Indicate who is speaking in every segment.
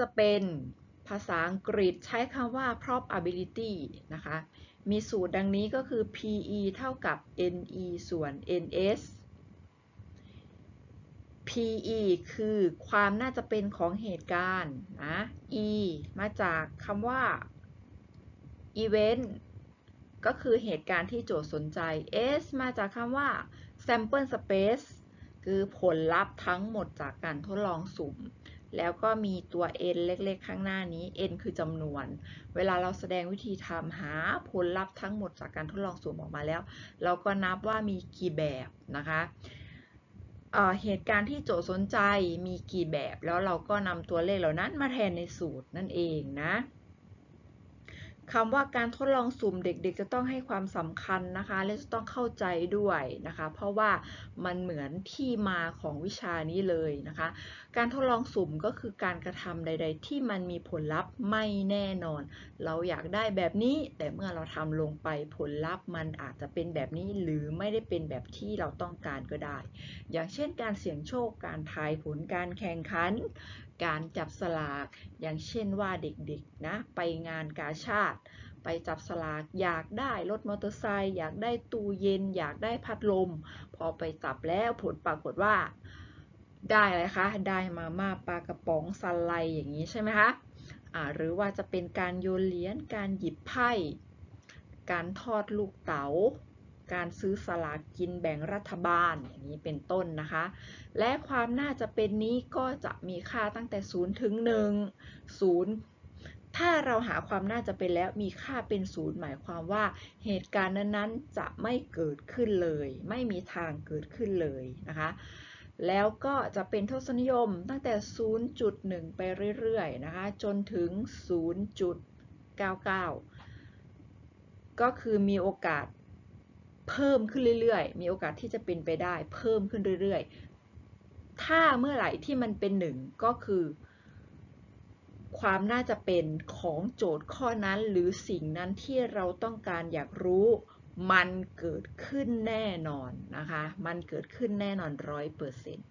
Speaker 1: จะเป็นภาษาอังกฤษใช้คำว่า probability นะคะ มีสูตรดังนี้ก็คือ PE เท่ากับ NE ส่วน NS PE คือความน่าจะเป็นของเหตุการณ์นะ E มาจากคำว่า event ก็คือเหตุการณ์ที่โจทย์สนใจ S มาจากคำว่า sample space คือผลลัพธ์ทั้งหมดจากการทดลองสุ่ม แล้วก็มีตัว n เล็กๆ ข้างหน้านี้ n คือจำนวน เวลาเราแสดงวิธีทำหาผลลัพธ์ทั้งหมดจากการทดลองสุ่มออกมาแล้ว เราก็นับว่ามีกี่แบบนะคะเเหตุการณ์ที่โจทย์สนใจมีกี่แบบ แล้วเราก็นำตัวเลขเหล่านั้นมาแทนในสูตรนั่นเองนะ คำว่าการทดลองสุ่มเด็กๆ จะต้องให้ความสำคัญนะคะ และจะต้องเข้าใจด้วยนะคะ เพราะว่ามันเหมือนที่มาของวิชานี้เลยนะคะ การทดลองสุ่มก็คือการกระทำใด ๆ ที่มันมีผลลัพธ์ไม่แน่นอน เราอยากได้แบบนี้ แต่เมื่อเราทำลงไปผลลัพธ์มันอาจจะเป็นแบบนี้หรือไม่ได้เป็นแบบที่เราต้องการก็ได้ อย่างเช่นการเสี่ยงโชคการทายผลการแข่งขัน การจับสลาก อย่างเช่นว่าเด็กๆนะไปงานกาชาติ ไปจับสลากอยากได้รถมอเตอร์ไซค์อยากได้ตู้เย็น อยากได้พัดลม พอไปจับแล้วผลปรากฏว่า ได้อะไรคะ ได้มาม่าปลากระป๋องสไลด์อย่างนี้ใช่ไหมคะะหรือว่าจะเป็นการโยนเหรียญการหยิบไพ่การทอดลูกเต๋า การซื้อสลากกินแบ่งรัฐบาลอย่างนี้เป็นต้นนะคะ และความน่าจะเป็นนี้ก็จะมีค่าตั้งแต่ 0 ถึง 1 0 ถ้าเราหาความน่าจะเป็นแล้วมีค่าเป็น 0 หมายความว่าเหตุการณ์นั้นๆจะไม่เกิดขึ้นเลย ไม่มีทางเกิดขึ้นเลยนะคะแล้วก็จะเป็นทศนิยมตั้งแต่ 0.1 ไปเรื่อยๆ นะคะ จนถึง 0.99 ก็คือมีโอกาส เพิ่มขึ้นเรื่อยๆ มีโอกาสที่จะเป็นไปได้ เพิ่มขึ้นเรื่อยๆ ถ้าเมื่อไหร่ที่มันเป็นหนึ่งก็คือ ความน่าจะเป็นของโจทย์ข้อนั้นหรือสิ่งนั้นที่เราต้องการอยากรู้ มันเกิดขึ้นแน่นอนนะคะ มันเกิดขึ้นแน่นอนร้อยเปอร์เซ็นต์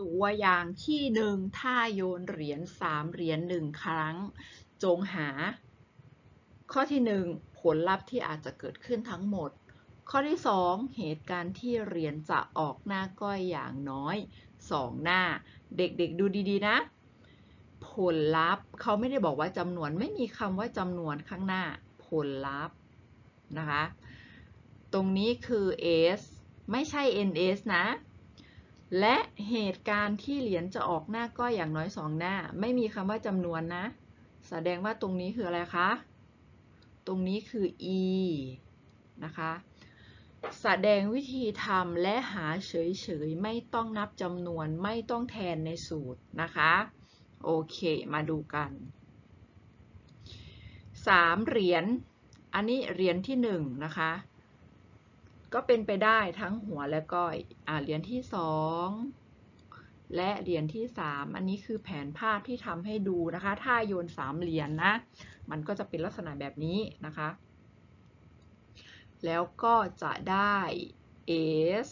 Speaker 1: ตัวอย่างที่หนึ่งถ้าโยนเหรียญสามเหรียญหนึ่งครั้ง จงหา ข้อที่หนึ่ง ผลลัพธ์ที่อาจจะเกิดขึ้นทั้งหมด ข้อที่ 2 เหตุการณ์ที่เหรียญจะออกหน้าก้อยอย่างน้อย 2 หน้า เด็กๆดูดีๆนะ ผลลัพธ์เขาไม่ได้บอกว่าจำนวนไม่มีคำว่าจำนวนข้างหน้า ผลลัพธ์นะคะ ตรงนี้คือ s ไม่ใช่ ns นะและเหตุการณ์ที่เหรียญจะออกหน้าก้อยอย่างน้อย 2 หน้า ไม่มีคำว่าจำนวนนะ แสดงว่าตรงนี้คืออะไรคะ รงนี้คือ e นะคะ แสดงวิธีทำและหาเฉยๆ ไม่ต้องนับจำนวนไม่ต้องแทนในสูตรนะคะ โอเค มาดูกัน 3 เหรียญ อันนี้เหรียญที่1นะคะ ก็เป็นไปได้ทั้งหัวและก้อย อ่าเหรียญที่2 และเหรียญที่ 3 อันนี้คือแผนภาพที่ทำให้ดูนะคะ ถ้าโยน 3 เหรียญนนะ มันก็จะเป็นลักษณะแบบนี้นะคะ แล้วก็จะได้ s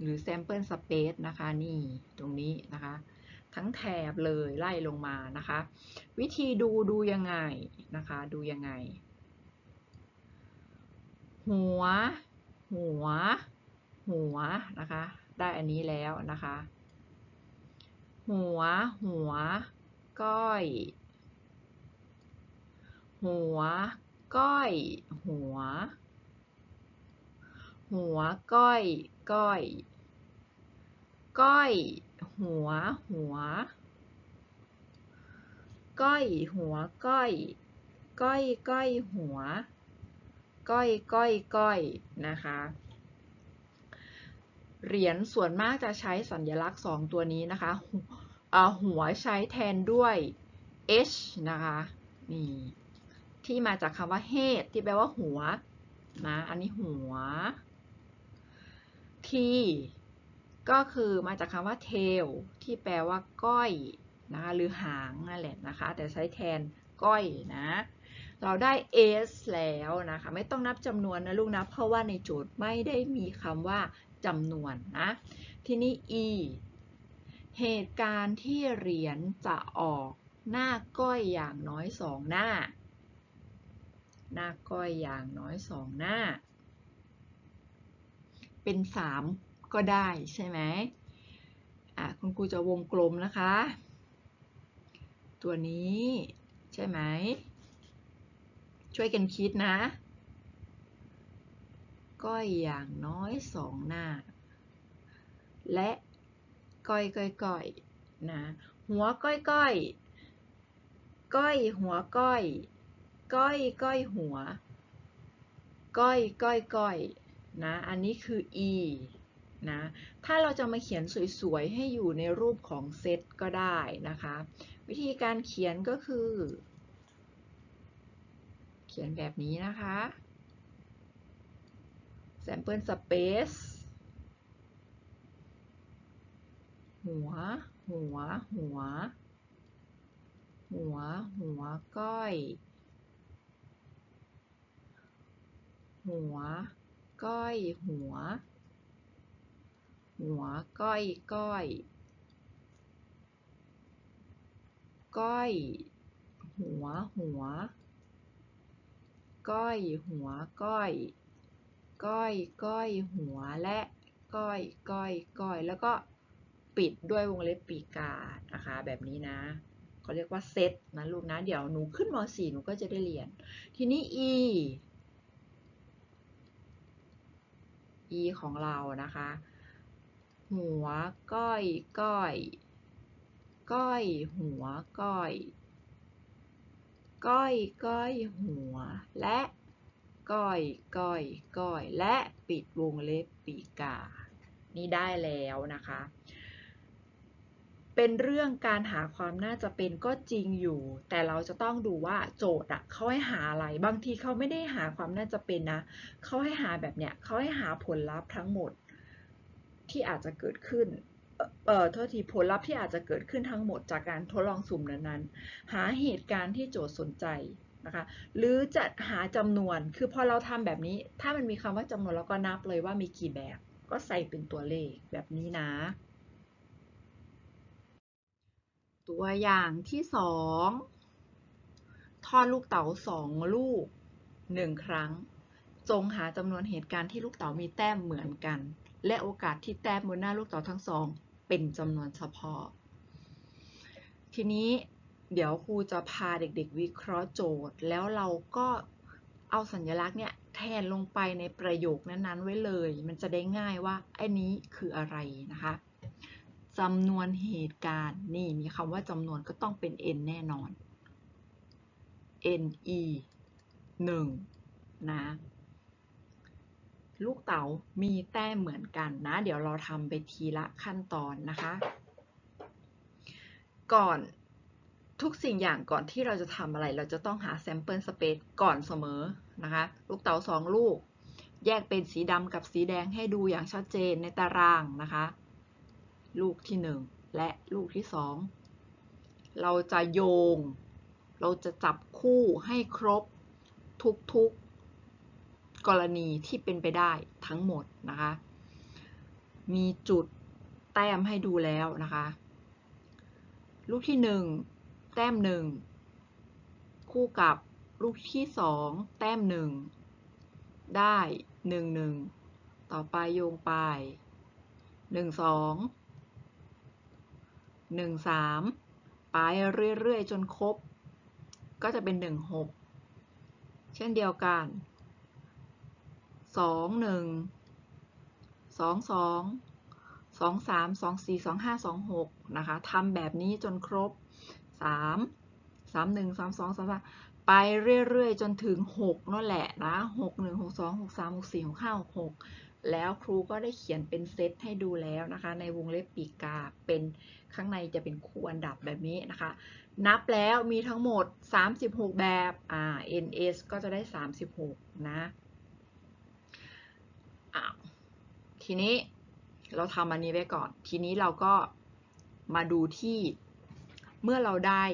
Speaker 1: หรือ sample space นะคะ นี่ตรงนี้นะคะ ทั้งแถบเลยไล่ลงมานะคะ วิธีดูดูยังไงนะคะ ดูยังไง หัว หัว หัวนะคะ ได้อันนี้แล้วนะคะ หัว หัว ก้อย หัว ก้อย หัว หัว ก้อย ก้อย ก้อย หัว หัว ก้อย หัว ก้อย ก้อย ก้อย หัว ก้อย ก้อย ก้อย นะคะ เหรียญส่วนมากจะใช้สัญลักษณ์สองตัวนี้นะคะ หัวใช้แทนด้วย h นะคะ นี่ ที่มาจากคำว่า head ที่แปลว่าหัว นะ อันนี้หัว t ก็คือมาจากคำว่า tail ที่แปลว่าก้อยนะคะ หรือหางนั่นแหละนะคะ แต่ใช้แทนก้อยนะ เราได้ s แล้วนะคะ ไม่ต้องนับจำนวนนะลูกนะ เพราะว่าในโจทย์ไม่ได้มีคำว่า จำนวนนะ ทีนี้ e เหตุการณ์ที่เหรียญจะออกหน้าก้อยอย่างน้อยสองหน้า หน้าก้อยอย่างน้อยสองหน้า เป็นสามก็ได้ใช่ไหมอะคุณครูจะวงกลมนะคะ ตัวนี้ใช่ไหม ช่วยกันคิดนะ ก้อยอย่างน้อยสองหน้า และก้อยก้อยก้อยนะหัวก้อยก้อยก้อยหัวก้อย ก้อยก้อยหัว ก้อยก้อยก้อยนะอันนี้คือ e นะถ้าเราจะมาเขียนสวยๆ ให้อยู่ในรูปของเซตก็ได้นะคะ วิธีการเขียนก็คือ เขียนแบบนี้นะคะ sample space หัว หัว หัว หัว หัว ก้อย หัว ก้อย หัว หัว ก้อย ก้อย ก้อย หัว หัว ก้อย หัว ก้อย ก้อย ก้อยหัวและก้อย ก้อย ก้อย แล้วก็ปิดด้วยวงเล็บปีกานะคะ แบบนี้นะเขาเรียกว่าเซตนะลูกนะเดี๋ยวหนูขึ้นม .4 หนูก็จะได้เรียน ทีนี้ e e ของเรานะคะ หัวก้อย ก้อย ก้อย หัวก้อย ก้อย ก้อย หัวและ ก้อยก้อยก้อย และปิดวงเล็บปีกา นี่ได้แล้วนะคะ เป็นเรื่องการหาความน่าจะเป็นก็จริงอยู่ แต่เราจะต้องดูว่าโจทย์อะเขาให้หาอะไร บางทีเขาไม่ได้หาความน่าจะเป็นนะ เขาให้หาแบบเนี้ยเขาให้หาผลลัพธ์ทั้งหมดที่อาจจะเกิดขึ้นเอ่อโทษทีผลลัพธ์ที่อาจจะเกิดขึ้นทั้งหมดจากการทดลองสุ่มนั้นๆ หาเหตุการณ์ที่โจทย์สนใจ นะคะ หรือจะหาจำนวน คือพอเราทำแบบนี้ ถ้ามันมีคำว่าจำนวนเราก็นับเลยว่ามีกี่แบบ ก็ใส่เป็นตัวเลขแบบนี้นะ ตัวอย่างที่สองทอดลูกเต๋าสองลูกหนึ่งครั้ง จงหาจำนวนเหตุการณ์ที่ลูกเต๋ามีแต้มเหมือนกัน และโอกาสที่แต้มบนหน้าลูกเต๋าทั้งสอง เป็นจำนวนเฉพาะ ทีนี้ เดี๋ยวครูจะพาเด็กๆ วิเคราะห์โจทย์ แล้วเราก็เอาสัญลักษณ์เนี่ยแทนลงไปในประโยคนั้นๆ ไว้เลย มันจะได้ง่ายว่าไอ้นี้คืออะไรนะคะจำนวนเหตุการณ์ นี่มีคำว่าจำนวนก็ต้องเป็น n แน่นอน ne 1 นะ ลูกเต๋ามีแต้มเหมือนกันนะ เดี๋ยวเราทำไปทีละขั้นตอนนะคะ ก่อน ทุกสิ่งอย่างก่อนที่เราจะทำอะไร เราจะต้องหา sample space ก่อนเสมอนะคะ ลูกเต๋าสองลูก แยกเป็นสีดำกับสีแดงให้ดูอย่างชัดเจนในตารางนะคะ ลูกที่1และลูกที่2เราจะโยง เราจะจับคู่ให้ครบทุกๆกรณีที่เป็นไปได้ทั้งหมดนะคะ มีจุดแต้มให้ดูแล้วนะคะ ลูกที่1 แต้มหนึ่งคู่กับลูกที่สองแต้มหนึ่งได้หนึ่งหนึ่งต่อไปโยงไปหนึ่งสองหนึ่งสามไปเรื่อยๆ จนครบ ก็จะเป็นหนึ่งหกเช่นเดียวกันสองหนึ่งสองสองสองสามสองสี่สองห้าสองหกนะคะทำแบบนี้จนครบ 3 3 1 3 2 3 3ไปเรื่อยๆ จนถึง6นั่นแหละนะ6 1 6 2 6 3 6 4 6 5 6 6แล้วครูก็ได้เขียนเป็นเซตให้ดูแล้วนะคะ ในวงเล็บปีกกาเป็นข้างในจะเป็นคู่อันดับแบบนี้นะคะ นับแล้วมีทั้งหมด 36 แบบอ่า ns ก็จะได้ 36 นะอ้าวทีนี้เราทำอันนี้ไว้ก่อน ทีนี้เราก็มาดูที่ เมื่อเราได้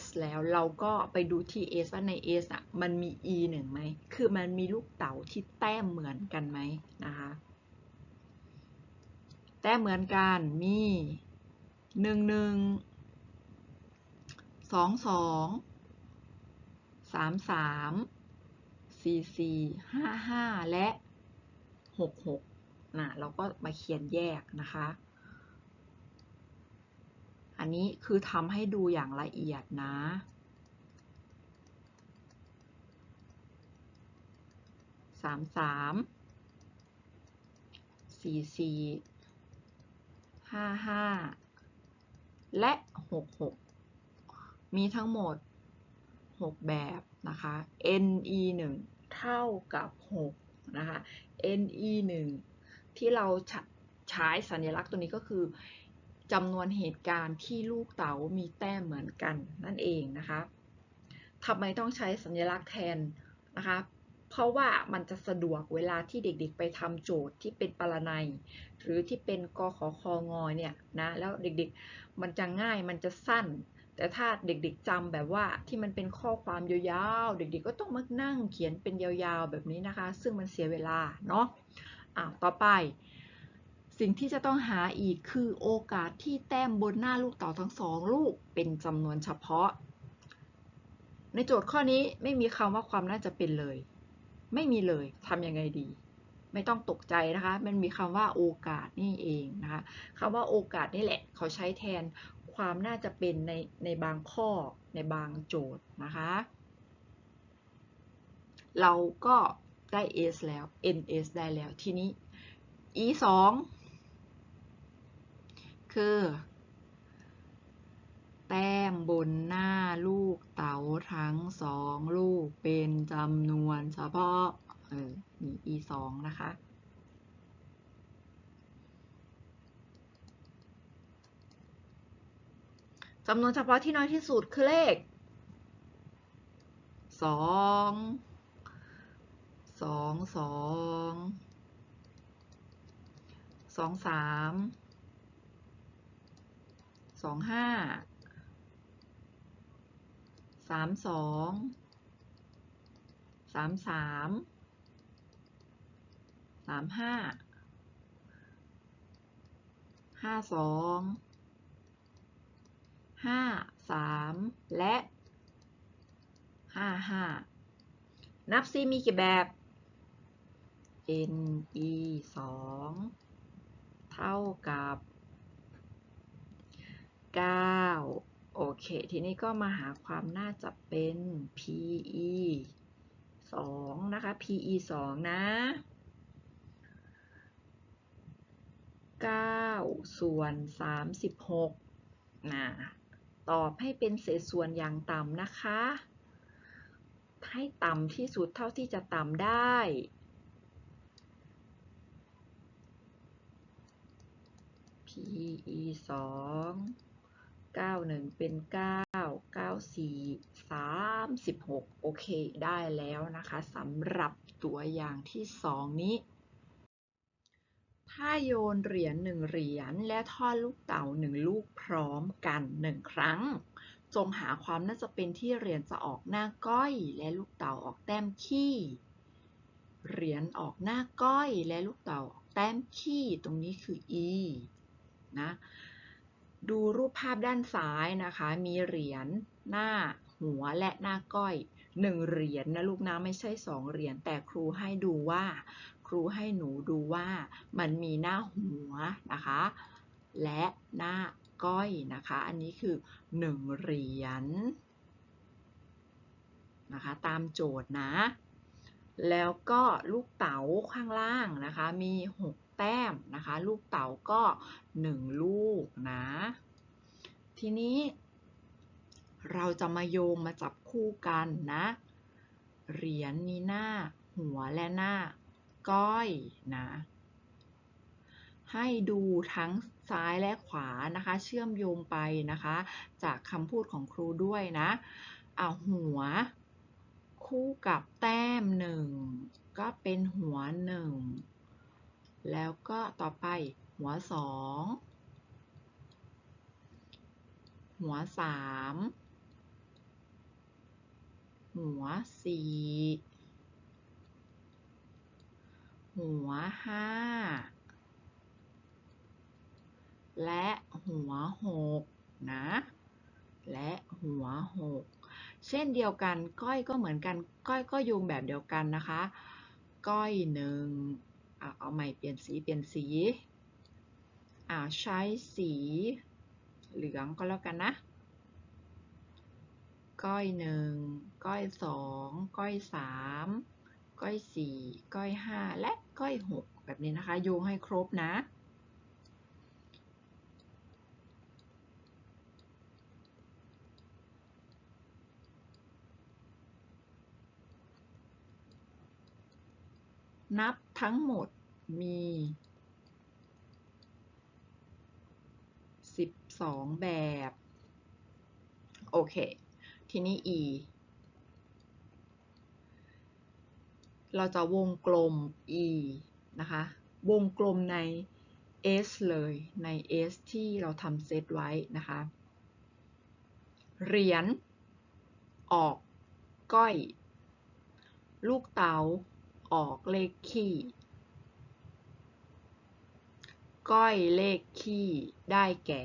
Speaker 1: s แล้วเราก็ไปดูที่ s ว่าใน s อะมันมี e หนึ่งไหม คือมันมีลูกเต๋าที่แต้มเหมือนกันไหมนะคะ แต้มเหมือนกันมีหนึ่งหนึ่งสองสองสามสามสี่สี่ห้าห้าและหกหกนะเราก็มาเขียนแยกนะคะ อันนี้คือทำให้ดูอย่างละเอียดนะ สามสามสี่สี่ห้าห้าและหกหกมีทั้งหมด6แบบนะคะ NE 1เท่ากับ6นะคะ NE 1ที่เราใช้สัญลักษณ์ตัวนี้ก็คือ จำนวนเหตุการณ์ที่ลูกเต๋ามีแต้มเหมือนกันนั่นเองนะคะทำไมต้องใช้สัญลักษณ์แทนนะคะ เพราะว่ามันจะสะดวกเวลาที่เด็กๆ ไปทำโจทย์ที่เป็นปรนัย หรือที่เป็นกขคงเนี่ยนะแล้วเด็กๆมันจะง่ายมันจะสั้น แต่ถ้าเด็กๆจำแบบว่าที่มันเป็นข้อความยาวๆ เด็กๆ ก็ต้องมานั่งเขียนเป็นยาวๆแบบนี้นะคะ ซึ่งมันเสียเวลาเนาะอ่าต่อไป สิ่งที่จะต้องหาอีกคือโอกาสที่แต้มบนหน้าลูกต๋าทั้งสองลูกเป็นจำนวนเฉพาะ ในโจทย์ข้อนี้ไม่มีคำว่าความน่าจะเป็นเลย ไม่มีเลยทำยังไงดี ไม่ต้องตกใจนะคะ มันมีคำว่าโอกาสนี่เองนะคะคำว่าโอกาสนี่แหละ เขาใช้แทนความน่าจะเป็นในในบางข้อในบางโจทย์นะคะ เราก็ได้ S แล้ว NS ได้แล้วทีนี้ E 2 คือ แต้มบนหน้าลูกเต๋าทั้งสองลูกเป็นจำนวนเฉพาะเออมี E 2นะคะ จำนวนเฉพาะที่น้อยที่สุดคือเลขสองสองสองสองสาม สองห้าสามสองสามสามสามห้าห้าสองห้าสามและห้าห้านับซิมีกี่แบบ n e สองเท่ากับ เก้าโอเค ทีนี้ก็มาหาความน่าจะเป็น PE สองนะคะ PE สองนะเก้าส่วนสามสิบหกนะตอบให้เป็นเศษส่วนอย่างต่ำนะคะ ให้ต่ำที่สุดเท่าที่จะต่ำได้ PE 2 91 เป็น 9 94 36 โอเค ได้แล้วนะคะสำหรับตัวอย่างที่ 2 นี้ ถ้าโยนเหรียญ1เหรียญและทอดลูกเต๋า1ลูกพร้อมกัน 1 ครั้ง จงหาความน่าจะเป็นที่เหรียญจะออกหน้าก้อย และลูกเต๋าออกแต้มขี้เหรียญออกหน้าก้อยและลูกเต๋าออกแต้มขี้ตรงนี้คือ e นะ ดูรูปภาพด้านซ้ายนะคะ มีเหรียญหน้าหัวและหน้าก้อยหนึ่งเหรียญนะลูกนะไม่ใช่สองเหรียญแต่ครูให้ดูว่า ครูให้หนูดูว่ามันมีหน้าหัวนะคะ และหน้าก้อยนะคะ อันนี้คือหนึ่งเหรียญนะคะ ตามโจทย์นะ แล้วก็ลูกเต๋าข้างล่างนะคะ มี6 แต้มนะคะ ลูกเต๋าก็ 1 ลูกนะ ทีนี้ เราจะมาโยงมาจับคู่กันนะ เหรียญมีหน้า หัวและหน้า ก้อยนะ ให้ดูทั้งซ้ายและขวานะคะ เชื่อมโยงไปนะคะ จากคำพูดของครูด้วยนะเอาหัว คู่กับแต้มหนึ่งก็เป็นหัวหนึ่ง แล้วก็ต่อไปหัวสองหัวสามหัวสี่หัวห้าและหัวหกนะ และหัวหกเช่นเดียวกัน ก้อยก็เหมือนกัน ก้อยก็โยงแบบเดียวกันนะคะ ก้อยหนึ่ง เอาใหม่เปลี่ยนสีเปลี่ยนสีใช้สีเหลืองก็แล้วกันนะ ก้อยหนึ่งก้อยสองก้อยสามก้อยสี่ก้อยห้าและก้อยหกแบบนี้นะคะโยงให้ครบนะ นับทั้งหมดมี 12 แบบ โอเค ทีนี้ e เราจะวงกลม e นะคะ วงกลมใน s เลยใน s ที่เราทำเซตไว้นะคะ เหรียญออกก้อย ลูกเต๋า ออกเลขคี่ก้อยเลขคี่ได้แก่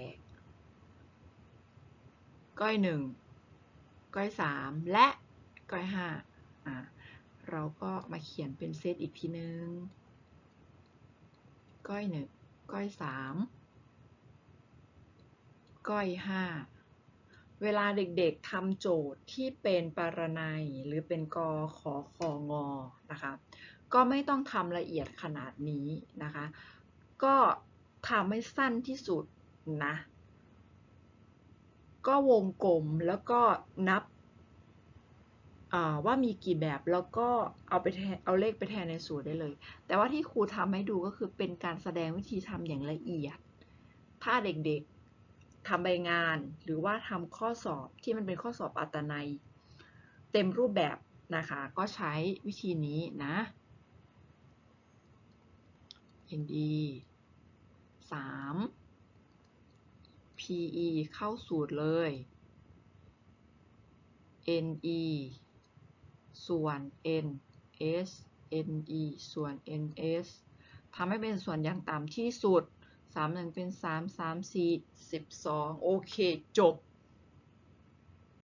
Speaker 1: ก้อยหนึ่งก้อยสามและก้อยห้าเราก็มาเขียนเป็นเซตอีกทีนึง ก้อยหนึ่งก้อยสามก้อยห้า เวลาเด็กๆทำโจทย์ที่เป็นปารนัยหรือเป็นกอขอคองอนะคะก็ไม่ต้องทำละเอียดขนาดนี้นะคะ ก็ทำให้สั้นที่สุดนะ ก็วงกลมแล้วก็นับว่ามีกี่แบบแล้วก็เอาไปเอาเลขไปแทนในสูตรได้เลย แต่ว่าที่ครูทำให้ดูก็คือเป็นการแสดงวิธีทำอย่างละเอียด ถ้าเด็กๆ ทำใบงาน หรือว่าทำข้อสอบที่มันเป็นข้อสอบอัตนัย เต็มรูปแบบนะคะ ก็ใช้วิธีนี้นะ ND 3 PE เข้าสูตรเลย NE ส่วน NS NE ส่วน NS ทำให้เป็นส่วนอย่างต่ำที่สุด สามหนึ่งเป็นสามสามสี่สิบสองโอเค จบ